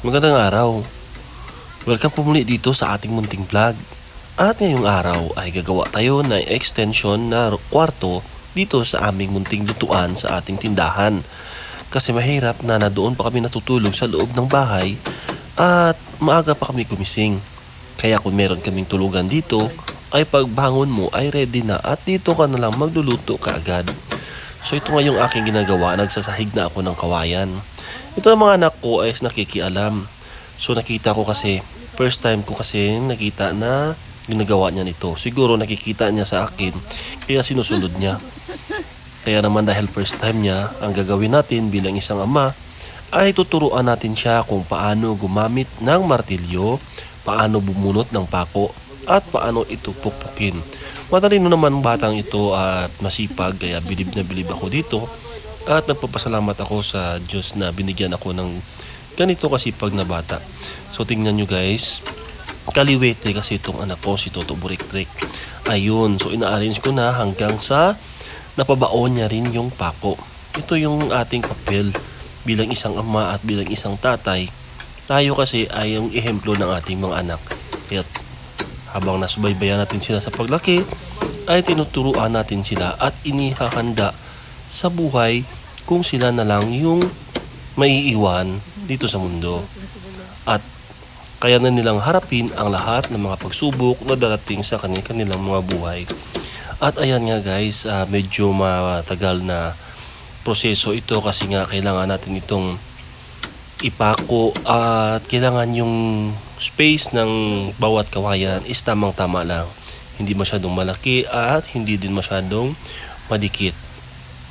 Magandang araw. Welcome po muli dito sa ating munting vlog. At ngayong araw ay gagawa tayo ng extension na kwarto dito sa aming munting lutuan sa ating tindahan. Kasi mahirap na na doon pa kami natutulog sa loob ng bahay at maaga pa kami gumising. Kaya kung meron kaming tulugan dito, ay pagbangon mo ay ready na at dito ka na lang magluluto kaagad. So ito nga yung aking ginagawa, nagsasahig na ako ng kawayan. Ito ang mga anak ko ay nakikialam. So nakita ko kasi, first time ko kasi nakita na ginagawa niya nito. Siguro nakikita niya sa akin, kaya sinusunod niya. Kaya naman dahil first time niya, ang gagawin natin bilang isang ama, ay tuturuan natin siya kung paano gumamit ng martilyo, paano bumunot ng pako, at paano ito pukpukin. Matalino naman ang batang ito at masipag, kaya bilib na bilib ako dito. At nagpapasalamat ako sa Diyos na binigyan ako ng ganito kasipag na bata. So tingnan nyo guys, kaliwete kasi itong anak ko, si Toto Burik-Trik. Ayun, so ina-arrange ko na hanggang sa napabaon niya rin yung pako. Ito yung ating papel bilang isang ama at bilang isang tatay. Tayo kasi ay yung ehemplo ng ating mga anak. Kaya habang nasubaybayan natin sila sa paglaki, ay tinuturuan natin sila at inihahanda sa buhay kung sila na lang yung maiiwan dito sa mundo. At kaya na nilang harapin ang lahat ng mga pagsubok na darating sa kanilang, mga buhay. At ayan nga guys, ah, medyo matagal na proseso ito kasi nga kailangan natin itong ipako at kailangan yung space ng bawat kawayan is tamang tama lang. Hindi masyadong malaki at hindi din masyadong madikit.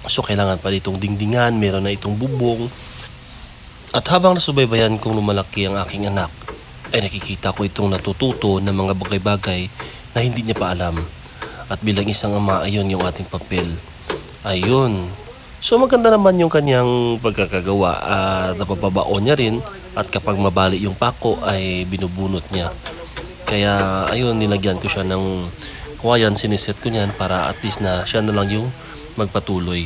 So kailangan pa itong dingdingan, meron na itong bubong. At habang nasubaybayan kong lumalaki ang aking anak, ay nakikita ko itong natututo ng mga bagay-bagay na hindi niya pa alam. At bilang isang ama, ayun yung ating papel. Ayun. So maganda naman yung kanyang pagkakagawa at napapabaon niya rin at kapag mabali yung pako ay binubunot niya. Kaya ayun, nilagyan ko siya ng kawayan, siniset ko niyan para at least na siya na lang yung magpatuloy.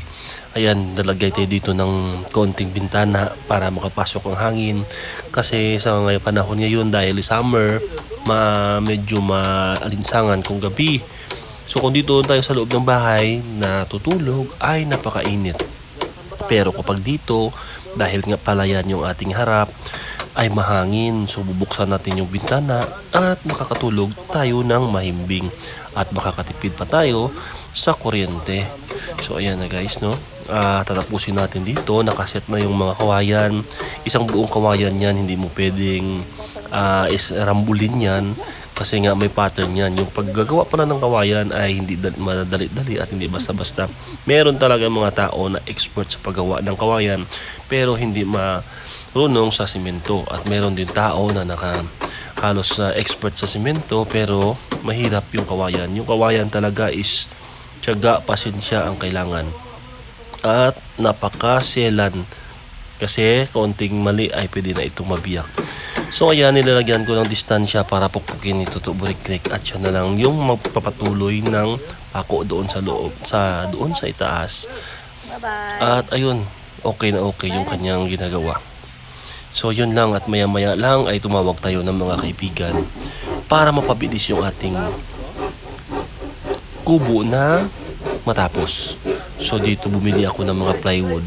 Ayan, nalagay tayo dito ng konting bintana para makapasok ang hangin. Kasi sa ngayon panahon ngayon dahil summer, ma medyo maalinsangan kung gabi. So kung dito tayo sa loob ng bahay na tutulog ay napakainit. Pero kapag dito, dahil nga palayan yung ating harap, ay mahangin. So bubuksan natin yung bintana at makakatulog tayo ng mahimbing. At makakatipid pa tayo sa kuryente. So ayan na guys no. Ah, tatapusin natin dito. Nakaset na yung mga kawayan. Isang buong kawayan yan. Hindi mo pwedeng ah, is rambulin yan. Kasi nga may pattern yan. Yung paggagawa pa na ng kawayan ay hindi dal- madali-dali at hindi basta-basta. Meron talaga mga tao na expert sa paggawa ng kawayan pero hindi marunong sa simento. At meron din tao na naka halos sa expert sa simento pero mahirap yung kawayan. Yung kawayan talaga is tiyaga, pasensya ang kailangan. At napakaselan kasi konting mali ay pwede na itong mabiyak. So kaya nilalagyan ko ng distansya para pukpukin ito to burik at siya na lang yung magpapatuloy ng ako doon sa loob, sa doon sa itaas. Bye-bye. At ayun, okay na okay yung kanyang ginagawa. So yun lang at maya maya lang ay tumawag tayo ng mga kaibigan para mapabilis yung ating kubo na matapos. So dito bumili ako ng mga plywood.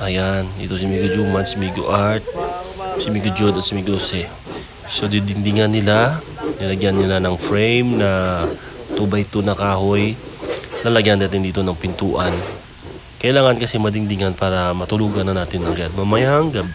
Ayan, dito si Migo Juman, si Migo Art, si Migo Jod at si Migo Jose. So didindingan nila, nilagyan nila ng frame na 2x2 na kahoy. Lalagyan natin dito ng pintuan. Kailangan kasi madingdingan para matulugan na natin agad. Mamayang gabi.